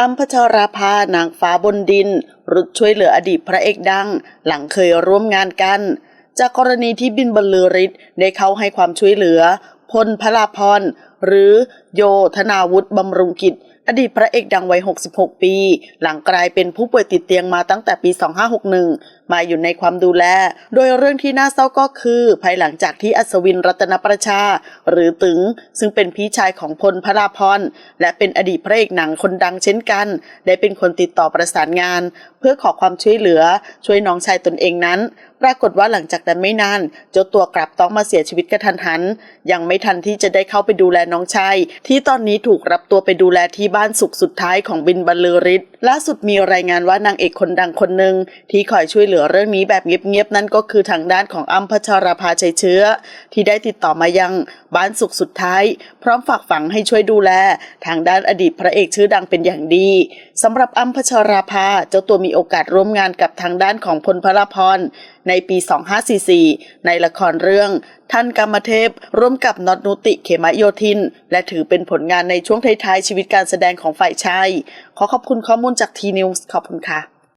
อัมพชราภานางฟ้าบนดิน รุดช่วยเหลืออดีตพระเอกดัง หลังเคยร่วมงานกัน จากกรณีที่บินบรรลือฤทธิ์ได้เข้าให้ความช่วยเหลือ พลพลาพรหรือโยธนาวุฒิบำรุงกิจ อดีตพระเอกดังวัย 66 ปี หลังกลายเป็นผู้ป่วยติดเตียงมาตั้งแต่ปี 2561 มาอยู่ในความดูแล โดยเรื่องที่น่าเศร้าก็คือ ภายหลังจากที่อัศวินรัตนประชา หรือตึง ซึ่งเป็นพี่ชายของพลพระราพรและเป็นอดีตพระเอกหนังคนดังเช่นกัน ได้เป็นคนติดต่อประสานงาน เพื่อขอความช่วยเหลือช่วยน้องชายตนเองนั้นปรากฏว่าหลังจากนั้นไม่นานเจ้าตัวกลับต้องมาเสียชีวิตกระทันหัน ยังไม่ทันที่จะได้เข้าไปดูแลน้องชายที่ตอนนี้ถูกรับตัวไปดูแลที่บ้านสุขสุดท้ายของบินบรรลือฤทธิ์ล่าสุดมีรายงานว่านางเอกคนดังคนหนึ่งที่คอยช่วยเหลือเรื่องนี้แบบเงียบๆนั่นก็คือทางด้านของอัมพชราภาชัยเชื้อ ที่ได้ติดต่อมายังบ้านสุขสุดท้าย พร้อมฝากฝังให้ช่วยดูแล ทางด้านอดีตพระเอกชื่อดังเป็นอย่างดีสำหรับอัมพชราภาเจ้าตัวมีโอกาสร่วมงานกับทางด้านของพลพระพร ในปี 2544 ในละครเรื่อง ท่านกรรมเทพ ร่วมกับน็อตนุติเขมโยธิน และถือเป็นผลงานในช่วงท้ายๆชีวิตการแสดงของฝ่ายชาย ขอขอบคุณข้อมูลจากทีนิวส์ขอบคุณค่ะ